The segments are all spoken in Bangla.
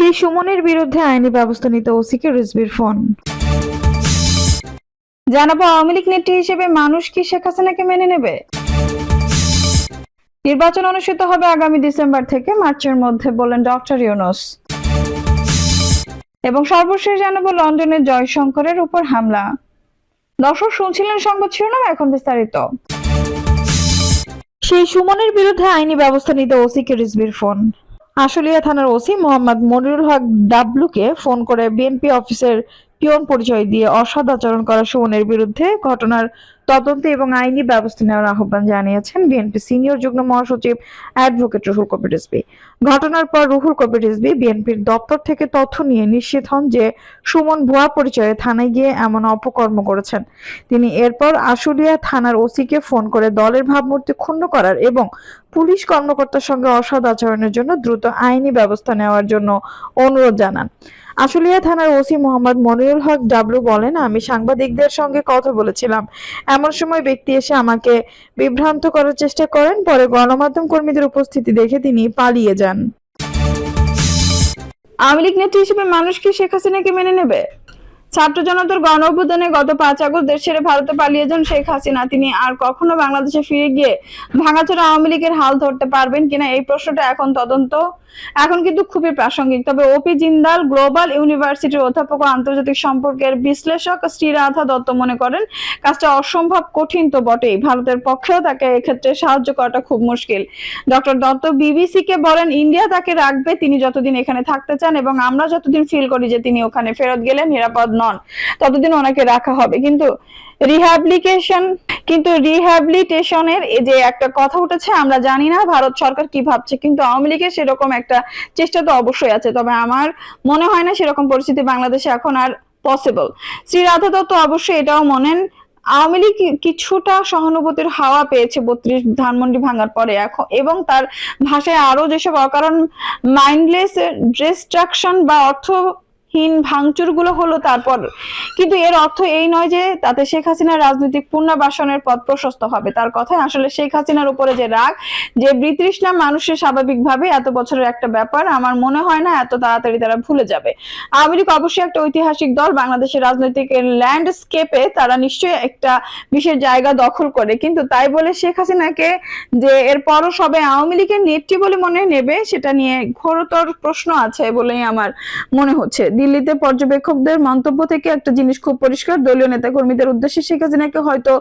সেই সুমনের বিরুদ্ধে আইনি ব্যবস্থা নিতে ওসিকে রিজবির ফোন। জানাব, আওয়ামী লীগ নেত্রী হিসেবে মানুষ কি শেখ হাসিনাকে মেনে নেবে? নির্বাচন অনুষ্ঠিত হবে আগামী ডিসেম্বর থেকে, মার্চের মধ্যে বললেন ডক্টর ইউনুস। এবং সর্বশেষ জানাব লন্ডনের জয়শঙ্করের উপর হামলা। দর্শক, শুনছিলেন সংবাদ শিরোনাম, এখন বিস্তারিত। সেই সুমনের বিরুদ্ধে আইনি ব্যবস্থা নিতে ওসিকে রিজবির ফোন। আশুলিয়া থানার ওসি মোহাম্মদ মনিরুল হক ডাবলুকে ফোন করে বিএনপি অফিসের পিয়ন পরিচয় দিয়ে অসৎ আচরণ করা সুমনের বিরুদ্ধে ঘটনার তদন্ত এবং আইনি ব্যবস্থা নেওয়ার আহ্বান জানিয়েছেন বিএনপি সিনিয়র যুগ্ম মহাসচিব অ্যাডভোকেট রুহুল কবির রিজভী ঘটনার পর রুহুল কবির রিজভী বিএনপির দপ্তর থেকে তথ্য নিয়ে নিশ্চিত হন যে সুমন ভুয়া পরিচয়ে থানায় গিয়ে এমন অপকর্ম করেছেন। তিনি এরপর আশুলিয়া থানার ওসিকে ফোন করে দলের ভাবমূর্তি ক্ষুণ্ণ করার এবং পুলিশ কর্মকর্তার সঙ্গে অসৎ আচরণের জন্য দ্রুত আইনি ব্যবস্থা নেওয়ার জন্য অনুরোধ জানান। আশুলিয়া থানার ওসি মোহাম্মদ মনিরুল হক ডাবলু বলেন, আমি সাংবাদিকদের সঙ্গে কথা বলেছিলাম। এমন সময় ব্যক্তি এসে আমাকে বিভ্রান্ত করার চেষ্টা করেন, পরে গণমাধ্যম কর্মীদের উপস্থিতি দেখে তিনি পালিয়ে যান। আওয়ামী লীগ নেত্রী হিসেবে মানুষ কি শেখ হাসিনাকে মেনে নেবে? ছাত্র জনতার গণ অভ্যুত্থানে গত পাঁচ আগস্ট দেশ ছেড়ে ভারতে পালিয়ে যান শেখ হাসিনা। তিনি আর কখনো বাংলাদেশে ফিরে গিয়ে ভাঙাচোরা আওয়ামী লীগের হাল ধরতে পারবেন কিনা এই প্রশ্নটা এখন তদন্ত। এখন কিন্তু খুবই প্রাসঙ্গিক। তবে ওপি জিন্দাল গ্লোবাল ইউনিভার্সিটির অধ্যাপক ও আন্তর্জাতিক সম্পর্কের বিশ্লেষক শ্রীরাধা দত্ত মনে করেন, কাজটা অসম্ভব কঠিন তো বটেই। ভারতের পক্ষেও তাকে এক্ষেত্রে সাহায্য করাটা খুব মুশকিল। ডক্টর দত্ত বিবিসি কে বলেন, ইন্ডিয়া তাকে রাখবে, তিনি যতদিন এখানে থাকতে চান এবং আমরা যতদিন ফিল করি যে তিনি ওখানে ফেরত গেলে নিরাপদ নন, ততদিন ওনাকে রাখা হবে। কিন্তু রিহ্যাবিলিটেশন কিন্তু রিহ্যাবিলিটেশনের যে একটা কথা উঠেছে, আমরা জানি না ভারত সরকার কি ভাবছে, কিন্তু আওয়ামী লীগের সেরকম একটা চেষ্টা তো অবশ্যই আছে। তবে আমার মনে হয় না সেরকম পরিস্থিতি বাংলাদেশে এখন আর পসিবল শ্রী রাধা দত্ত অবশ্যই এটাও মনেন, আওয়ামী লীগ কিছুটা সহানুভূতির হাওয়া পেয়েছে বত্রিশ ধানমন্ডি ভাঙার পরে এখন, এবং তার ভাষায় আরও যেসব অকারণ মাইন্ডলেস ডিস্ট্রাকশন বা অর্থ হীন ভাঙচুরগুলো হলো তারপর, কিন্তু এর অর্থ এই নয় যে তাতে শেখ হাসিনার রাজনৈতিক পুনর্বাসনের পথ প্রশস্ত হবে। তার কথায় আসলে শেখ হাসিনার উপরে যে রাগ, যে বিতৃষ্ণা মানুষের স্বাভাবিকভাবে এত বছরের একটা ব্যাপার, আমার মনে হয় না এত তাড়াতাড়ি তারা ভুলে যাবে। আওয়ামী লীগ অবশ্যই একটা ঐতিহাসিক দল, বাংলাদেশের রাজনৈতিক ল্যান্ডস্কেপে তারা নিশ্চয়ই একটা বিশেষ জায়গা দখল করে। কিন্তু তাই বলে শেখ হাসিনাকে যে এরপরও সবে আওয়ামী লীগের নেত্রী বলে মনে নেবে, সেটা নিয়ে ঘোরতর প্রশ্ন আছে বলেই আমার মনে হচ্ছে। দিল্লিতে পর্যবেক্ষকদের মন্তব্য থেকে একটা জিনিস খুব পরিষ্কার। দলীয় নেতাকর্মীদের উদ্দেশ্যে শেখ হাসিনাকে হয়তো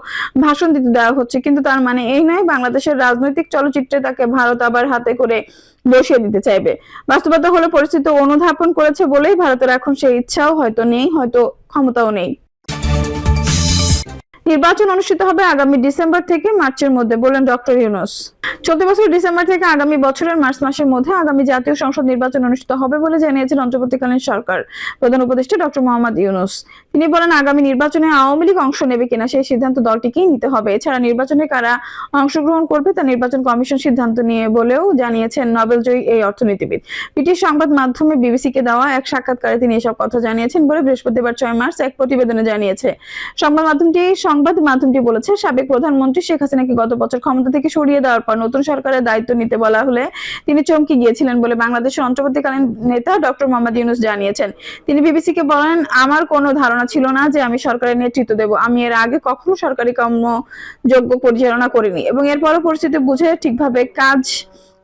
ভাষণ দিতে দেওয়া হচ্ছে, কিন্তু তার মানে এই নয়, বাংলাদেশের রাজনৈতিক চলচ্চিত্রে তাকে ভারত আবার হাতে করে বসিয়ে দিতে চাইবে। বাস্তবতা হলো পরিস্থিতি অনুধাবন করেছে বলেই ভারতের এখন সেই ইচ্ছাও হয়তো নেই, হয়তো ক্ষমতাও নেই। নির্বাচন অনুষ্ঠিত হবে আগামী ডিসেম্বর থেকে মার্চের মধ্যে, বললেন ডক্টর ইউনুস। চলতি বছর ডিসেম্বর থেকে আগামী বছরের মার্চ মাসের মধ্যে আগামী জাতীয় সংসদ নির্বাচন অনুষ্ঠিত হবে বলে জানিয়েছেন অন্তর্বর্তীকালীন সরকার। প্রধান উপদেষ্টা ডক্টর মোহাম্মদ ইউনুস। তিনি বলেন, আগামী নির্বাচনে আওয়ামী লীগ অংশ নেবে কিনা সেই সিদ্ধান্ত দলটিকেই নিতে হবে। এছাড়া নির্বাচনে কারা অংশগ্রহণ করবে তা নির্বাচন কমিশন সিদ্ধান্ত নিয়ে বলেও জানিয়েছেন নোবেলজয়ী এই অর্থনীতিবিদ। ব্রিটিশ সংবাদ মাধ্যমে বিবিসিকে দেওয়া এক সাক্ষাৎকারে তিনি এসব কথা জানিয়েছেন বলে বৃহস্পতিবার ছয় মার্চ এক প্রতিবেদনে জানিয়েছে। সংবাদ মাধ্যমটি সংবাদ মাধ্যমটি বলেছে, সাবেক প্রধানমন্ত্রী শেখ হাসিনাকে গত বছর ক্ষমতা থেকে সরিয়ে দেওয়ার পর নতুন সরকারের দায়িত্ব নিতে বলা হলে তিনি চমকে গিয়েছিলেন বলে বাংলাদেশের অন্তর্বর্তীকালীন নেতা ডক্টর মোহাম্মদ ইউনুস জানিয়েছেন। তিনি বিবিসিকে বলেন, আমার কোনো ধারণা ছিল না যে আমি সরকারের নেতৃত্ব দেব। আমি এর আগে কখনো সরকারি কর্মযোগ্য পরিচালনা করিনি এবং এরপরও পরিস্থিতি বুঝে ঠিকভাবে কাজ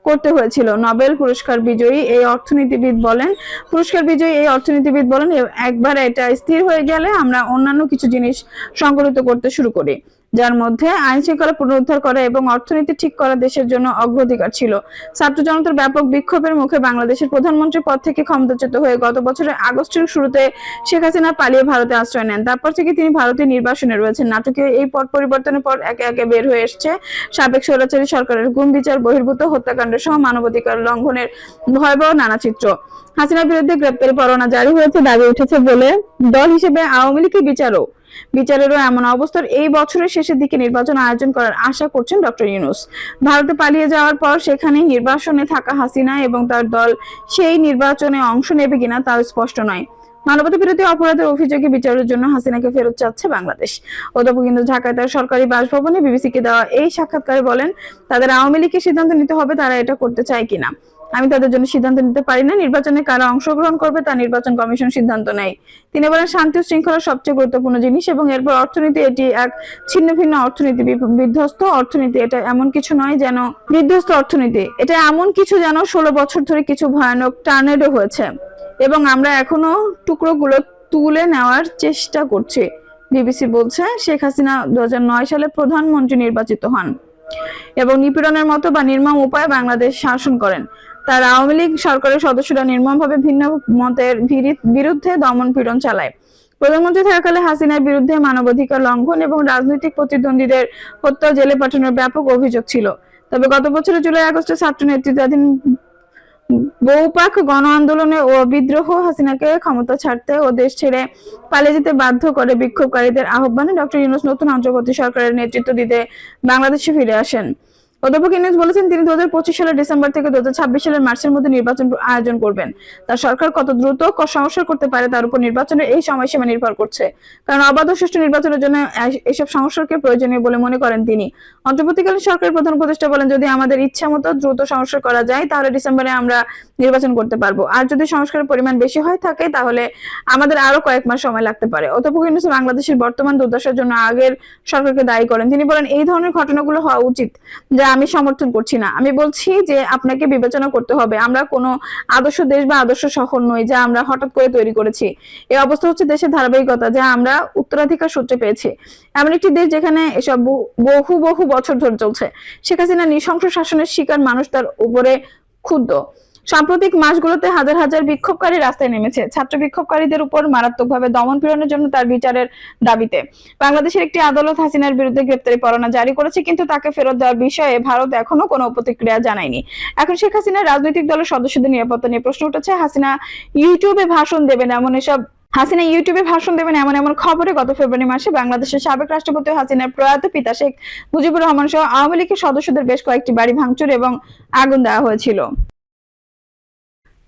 করতে হয়েছিল। নোবেল পুরস্কার বিজয়ী এই অর্থনীতিবিদ বলেন, পুরস্কার বিজয়ী এই অর্থনীতিবিদ বলেন, "এ- একবার এটা স্থির হয়ে গেলে আমরা অন্যান্য কিছু জিনিস সংগঠিত করতে শুরু করি। যার মধ্যে আইন শৃঙ্খলা পুনরুদ্ধার করা এবং অর্থনীতি ঠিক করা দেশের জন্য অগ্রাধিকার ছিল। ছাত্র জনতার ব্যাপক বিক্ষোভের মুখে বাংলাদেশের প্রধানমন্ত্রীর পদ থেকে ক্ষমতাচ্যুত হয়ে গত বছরের আগস্টের শুরুতে শেখ হাসিনা পালিয়ে ভারতে আশ্রয় নেন। তারপর থেকে তিনি ভারতের নির্বাসনে রয়েছেন। নাটকীয় এই পট পরিবর্তনের পর একে একে বের হয়ে এসছে সাবেক স্বৈরাচারী সরকারের গুম বিচার বহির্ভূত হত্যাকাণ্ড সহ মানবাধিকার লঙ্ঘনের ভয়াবহ নানা চিত্র। হাসিনার বিরুদ্ধে গ্রেপ্তারি পরোয়ানা জারি হয়েছে দাবি উঠেছে বলে দল হিসেবে আওয়ামী লীগের বিচারও বিচারেরও এমন অবস্থার এই বছরের শেষের দিকে নির্বাচন আয়োজন করার আশা করছেন ডক্টর ইউনুস। ভারতে পালিয়ে যাওয়ার পর সেখানে নির্বাসনে থাকা হাসিনা এবং তার দল সেই নির্বাচনে অংশ নেবে কিনা তাও স্পষ্ট নয়। মানবতা বিরোধী অপরাধের অভিযোগে বিচারের জন্য হাসিনাকে ফেরত চাচ্ছে বাংলাদেশ। অধ্যাপক কিন্তু ঢাকায় তার সরকারি বাসভবনে বিবিসিকে দেওয়া এই সাক্ষাৎকারে বলেন, তাদের আওয়ামী লীগের সিদ্ধান্ত নিতে হবে তারা এটা করতে চায় কিনা। আমি তাদের জন্য সিদ্ধান্ত নিতে পারি না। নির্বাচনে কারা অংশগ্রহণ করবে তা নির্বাচন কমিশন সিদ্ধান্ত নেয়। তিনি বলেন, শান্তি শৃঙ্খলা সবচেয়ে গুরুত্বপূর্ণ জিনিস এবং এরপর অর্থনীতি এটি এক ছিন্ন ভিন্ন অর্থনীতি। বিধ্বস্ত অর্থনীতি এটা এমন কিছু নয় যেন বিধ্বস্ত অর্থনীতি। এটা এমন কিছু যেন ষোলো বছর ধরে কিছু ভয়ানক টার্নেডো হয়েছে এবং আমরা এখনও টুকরোগুলো তুলে নেওয়ার চেষ্টা করছি, বিবিসি বলছে। শেখ হাসিনা দু হাজার নয় সালে প্রধানমন্ত্রী নির্বাচিত হন এবং নিপীড়নের মতো বা নির্মম উপায়ে বাংলাদেশ শাসন করেন। তার আওয়ামী লীগ সরকারের সদস্যরা নির্মমভাবে ভিন্ন মতের বিরুদ্ধে দমন পীড়ন চালায়। প্রধানমন্ত্রী থাকাকালে হাসিনার বিরুদ্ধে মানবাধিকার লঙ্ঘন এবং রাজনৈতিক প্রতিদ্বন্দ্বীদের হত্যা জেলে পাঠানোর ব্যাপক অভিযোগ ছিল। তবে গত বছরের জুলাই আগস্টে ছাত্র নেতৃত্বাধীন বৌপাক গণ আন্দোলনে ও বিদ্রোহ হাসিনাকে ক্ষমতা ছাড়তে ও দেশ ছেড়ে পালিয়ে যেতে বাধ্য করে বিক্ষোভকারীদের আহ্বানে ডক্টর ইউনুস নতুন অন্তর্বর্তী সরকারের নেতৃত্ব দিতে বাংলাদেশে ফিরে আসেন। অধ্যাপক ইউনুস বলেছেন, তিনি দু হাজার পঁচিশ সালের ডিসেম্বর থেকে দু সালের মার্চের মধ্যে নির্বাচন আয়োজন করবেন। তার সরকার কত দ্রুত সংস্কার করতে পারে তার উপর নির্বাচনের এই সময়সীমা নির্ভর করছে। কারণ অবাধ সুষ্ঠু নির্বাচনের জন্য এসব সংস্কারকে প্রয়োজনীয় বলে মনে করেন তিনি। অন্তর্বর্তীকালীন সরকারের প্রধান উপদেষ্টা বলেন, যদি আমাদের ইচ্ছা মতো দ্রুত সংস্কার করা যায়, তাহলে ডিসেম্বরে আমরা নির্বাচন করতে পারব। আর যদি সংস্কারের পরিমাণ বেশি হয় থাকে, তাহলে আমাদের আরও কয়েক মাস সময় লাগতে পারে। অধ্যাপক ইউনুস বাংলাদেশের বর্তমান দুর্দশার জন্য আগের সরকারকে দায়ী করেন। তিনি বলেন, এই ধরনের ঘটনাগুলো হওয়া উচিত, যা আমি সমর্থন করছি না। আমি বলছি যে আপনাকে বিবেচনা করতে হবে। আমরা কোনো আদর্শ দেশ বা আদর্শ শহর নই যা আমরা হঠাৎ করে তৈরি করেছি। এই অবস্থা হচ্ছে দেশের ধারাবাহিকতা যা আমরা উত্তরাধিকার সূত্রে পেয়েছি। এমন একটি দেশ যেখানে এসব বহু- বহু বছর ধরে চলছে। শেখ হাসিনা নৃশংস শাসনের শিকার মানুষ তার উপরে ক্ষুব্ধ। সাম্প্রতিক মাসগুলোতে হাজার হাজার বিক্ষোভকারী রাস্তায় নেমেছে। ছাত্র বিক্ষোভকারীদের উপর মারাত্মকভাবে দমন পীড়নের জন্য তার বিচারের দাবিতে। বাংলাদেশের একটি আদালত হাসিনার বিরুদ্ধে গ্রেপ্তারি পরোয়ানা জারি করেছে, কিন্তু তাকে ফেরত দেওয়ার বিষয়ে ভারত এখনও কোনো প্রতিক্রিয়া জানায়নি। এখন শেখ হাসিনার রাজনৈতিক দলের সদস্যদের নিরাপত্তা নিয়ে প্রশ্ন উঠেছে, হাসিনা ইউটিউবে ভাষণ দেবেন এমন এসব হাসিনা ইউটিউবে ভাষণ দেবেন এমন এমন খবরে গত ফেব্রুয়ারি মাসে বাংলাদেশের সাবেক রাষ্ট্রপতি হাসিনার প্রয়াত পিতা শেখ মুজিবুর রহমান সহ আওয়ামী লীগের সদস্যদের বেশ কয়েকটি বাড়ি ভাঙচুর এবং আগুন দেওয়া হয়েছিল।